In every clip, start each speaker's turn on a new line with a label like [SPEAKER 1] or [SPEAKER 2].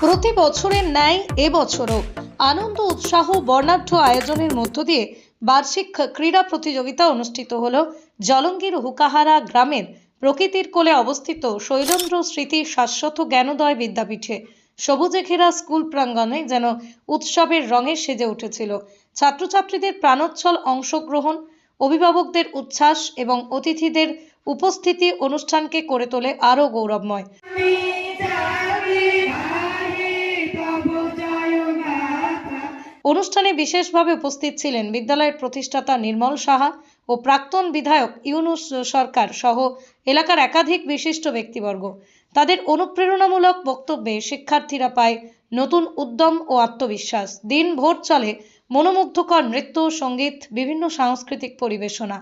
[SPEAKER 1] প্রতি বছরের ন্যায় এবছরও আনন্দ, উৎসাহ, বর্ণাঢ্য আয়োজনের মধ্য দিয়ে বার্ষিক ক্রীড়া প্রতিযোগিতা অনুষ্ঠিত হল জলঙ্গির হুকাহারা গ্রামের প্রকৃতির কোলে অবস্থিত শৈলেন্দ্র স্মৃতি শাশ্বত জ্ঞানোদয় বিদ্যাপীঠে। সবুজে ঘেরা স্কুল প্রাঙ্গণে যেন উৎসবের রঙে সেজে উঠেছিল। ছাত্রছাত্রীদের প্রাণোচ্ছল অংশগ্রহণ, অভিভাবকদের উচ্ছ্বাস এবং অতিথিদের উপস্থিতি অনুষ্ঠানকে করে তোলে আরও গৌরবময়। অনুষ্ঠানে বিশেষভাবে উপস্থিত ছিলেন বিদ্যালয়ের প্রতিষ্ঠাতা নির্মল সাহা ও প্রাক্তন বিধায়ক ইউনুস সরকার সহ এলাকার একাধিক বিশিষ্ট ব্যক্তিবর্গ। তাদের অনুপ্রেরণামূলক বক্তব্যে শিক্ষার্থীরা পায় নতুন উদ্যম ও আত্মবিশ্বাস। দিন ভোর চলে মনোমুগ্ধকর নৃত্য, সংগীত, বিভিন্ন সাংস্কৃতিক পরিবেশনা।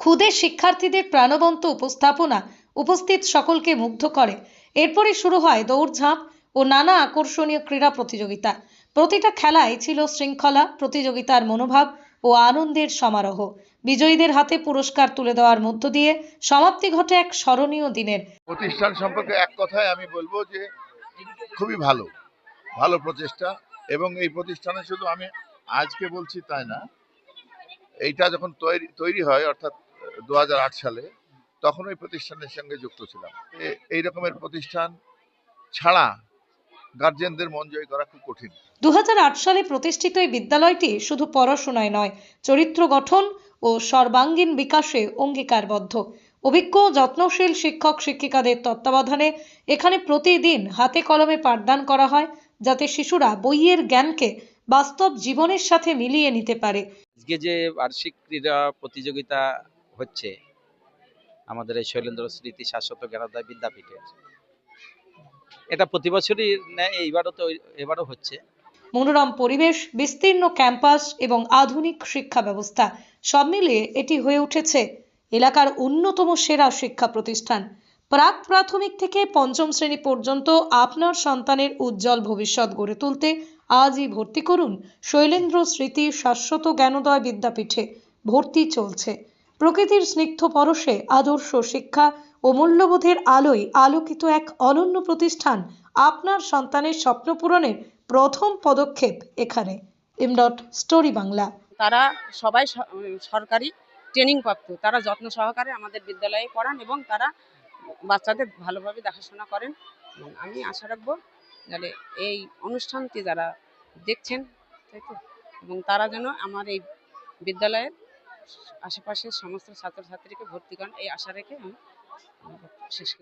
[SPEAKER 1] ক্ষুদে শিক্ষার্থীদের প্রাণবন্ত উপস্থাপনা উপস্থিত সকলকে মুগ্ধ করে। এরপরই শুরু হয় দৌড়ঝাঁপ ও নানা আকর্ষণীয় ক্রীড়া প্রতিযোগিতা। প্রতিটা খেলায় ছিল শৃঙ্খলা, প্রতিযোগিতার মনোভাব ও আনন্দের সমারোহ। বিজয়ীদের হাতে পুরস্কার তুলে দেওয়ার মধ্য দিয়ে সমাপ্তি ঘটে এক স্মরণীয় দিনের।
[SPEAKER 2] প্রতিষ্ঠান সম্পর্কে এক কথায় আমি বলব যে, খুবই ভালো ভালো প্রচেষ্টা এবং এই প্রতিষ্ঠানে শুধু আমি আজকে বলছি তাই না, এইটা যখন তৈরি তৈরি হয় অর্থাৎ দু হাজার আট সালে তখন ওই প্রতিষ্ঠানের সঙ্গে যুক্ত ছিলাম। এই রকমের প্রতিষ্ঠান ছাড়া গার্জেনদের মন জয় করা খুব কঠিন।
[SPEAKER 1] দু সালে প্রতিষ্ঠিত এই বিদ্যালয়টি শুধু পড়াশোনায় নয় চরিত্র গঠন ও সর্বাঙ্গীন বিকাশে অঙ্গীকারবদ্ধ। অভিজ্ঞ যত্নশীল শিক্ষক শিক্ষিকাদের তত্ত্বাবধানে এখানে প্রতিদিন হাতে কলমে পাঠদান করা হয় যাতে শিশুরা বইয়ের জ্ঞানকে বাস্তব জীবনের সাথে মিলিয়ে নিতে পারে।
[SPEAKER 3] আজকে যে বার্ষিক ক্রীড়া প্রতিযোগিতা হচ্ছে আমাদের এই শৈলেন্দ্র স্মৃতি শাশ্বত জ্ঞানোদয় বিদ্যাপীঠের। এটা প্রতি বছরই এইবারও তো এবারও হচ্ছে।
[SPEAKER 1] মনোরম পরিবেশ, বিস্তীর্ণ ক্যাম্পাস এবং আধুনিক শিক্ষা ব্যবস্থা, সব মিলিয়ে এটি হয়ে উঠেছে এলাকার অন্যতম সেরা শিক্ষা প্রতিষ্ঠান। প্রাক প্রাথমিক থেকে পঞ্চম শ্রেণি পর্যন্ত আপনার সন্তানের উজ্জ্বল ভবিষ্যৎ গড়ে তুলতে আজই ভর্তি করুন শৈলেন্দ্র স্মৃতি শাশ্বত জ্ঞানোদয় বিদ্যাপীঠে। ভর্তি চলছে। প্রকৃতির স্নিগ্ধ পরশে আদর্শ শিক্ষা ও মূল্যবোধের আলোয় আলোকিত এক অনন্য প্রতিষ্ঠান আপনার সন্তানের স্বপ্ন পূরণের প্রথম পদক্ষেপ এখানে। ইমডট স্টোরি বাংলা।
[SPEAKER 4] তারা সবাই সরকারি ট্রেনিং প্রাপ্ত। তারা যত্ন সহকারে আমাদের বিদ্যালয়ে পড়ান এবং তারা বাচ্চাদের ভালোভাবে দেখাশোনা করেন। আমি আশা রাখব যাতে এই অনুষ্ঠানটি যারা দেখছেন, তাই তো? এবং তারা যেন আমার এই বিদ্যালয়ের আশেপাশের সমস্ত ছাত্রছাত্রীকে ভর্তি করান এই আশা রেখে আমি শেষ।